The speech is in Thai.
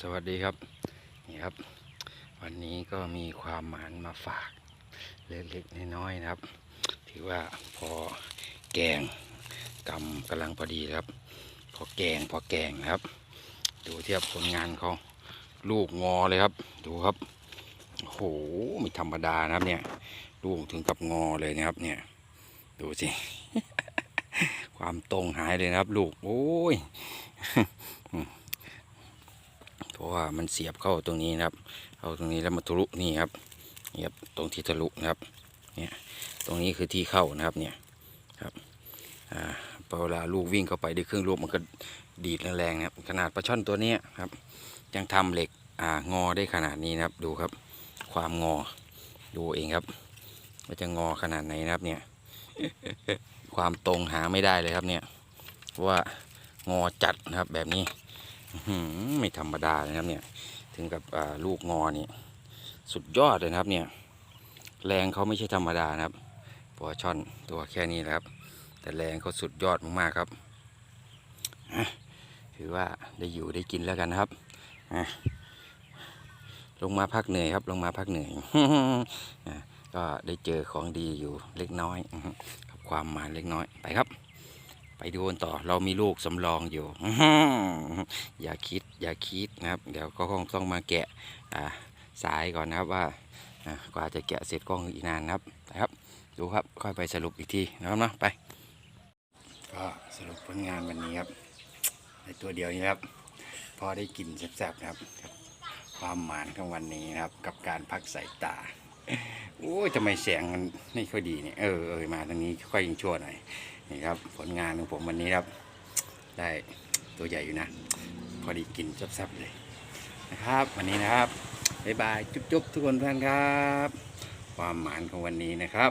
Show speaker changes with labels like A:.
A: สวัสดีครับนี่ครับ วันนี้ก็มีความหมานมาฝาก เล็กๆน้อยๆนะครับ ถือว่าพอแกงกำกำลังพอดีครับ พอแกงพอแกงนะครับ ดูเทียบผลงานเขาลูกงอเลยครับ ดูครับโอ้โหไม่ธรรมดานะครับเนี่ยลูกถึงกับงอเลยนะครับ เนี่ย ดูสิความตรงหายเลยนะครับ ลูกโอ้ย ว่ามันเสียบเข้าตรงนี้นะครับเข้าตรงนี้แล้วมาทะลุนี่ครับนี่ครับตรงที่ทะลุนะครับเนี่ยตรงนี้คือที่เข้านะครับเนี่ยครับอ่าพอเวลาลูกวิ่งเข้าไปด้วยเครึ่องลูกมันก็ดีดแรงๆนะครับขนาดปลาช่อนตัวเนี้ยครับ ยังทำเหล็กอ่างอได้ขนาดนี้นะครับดูครับ ความงอดูเองครับว่าจะงอขนาดไหนนะครับเนี่ยความตรงหาไม่ได้เลยครับเนี่ยว่างอจัดนะครับแบบนี้ ไม่ธรรมดานะครับเนี่ย ถึงกับลูกงอนี่สุดยอดเลยนะครับ เนี่ย แรงเขาไม่ใช่ธรรมดานะครับปลาช่อนตัวแค่นี้นะครับ แต่แรงเขาสุดยอดมากๆครับถือว่าได้อยู่ได้กินแล้วกันนะครับลงมาพักเหนื่อยครับ ลงมาพักเหนื่อยก็ได้เจอของดีอยู่เล็กน้อยกับความหมายเล็กน้อยไปครับ ไปดูกันต่อ เรามีลูกสำรองอยู่ อย่าคิดอย่าคิดนะครับ เดี๋ยวก็คงต้องมาแกะสายก่อนนะครับว่ากว่าจะแกะเสร็จก็อีกนานนะครับไปครับ ดูครับค่อยไปสรุปอีกทีนะครับเนาะไป ก็สรุปผลงานวันนี้ครับในตัวเดียวนี้ครับ พอได้กินแซ่บๆนะครับกับ ความหมานของวันนี้นะครับ กับการพักสายตาโอ้ยทำไมแสงมันไม่ค่อยดีเนี่ยเออเออมาทางนี้ค่อยยิงชั่วหน่อย นี่ครับผลงานของผมวันนี้ครับ ได้ตัวใหญ่อยู่นะ พอดีกินแซ่บๆเลยนะครับ วันนี้นะครับบ๊ายบายจุ๊บๆทุกคนเพื่อนครับ ความหมานของวันนี้นะครับ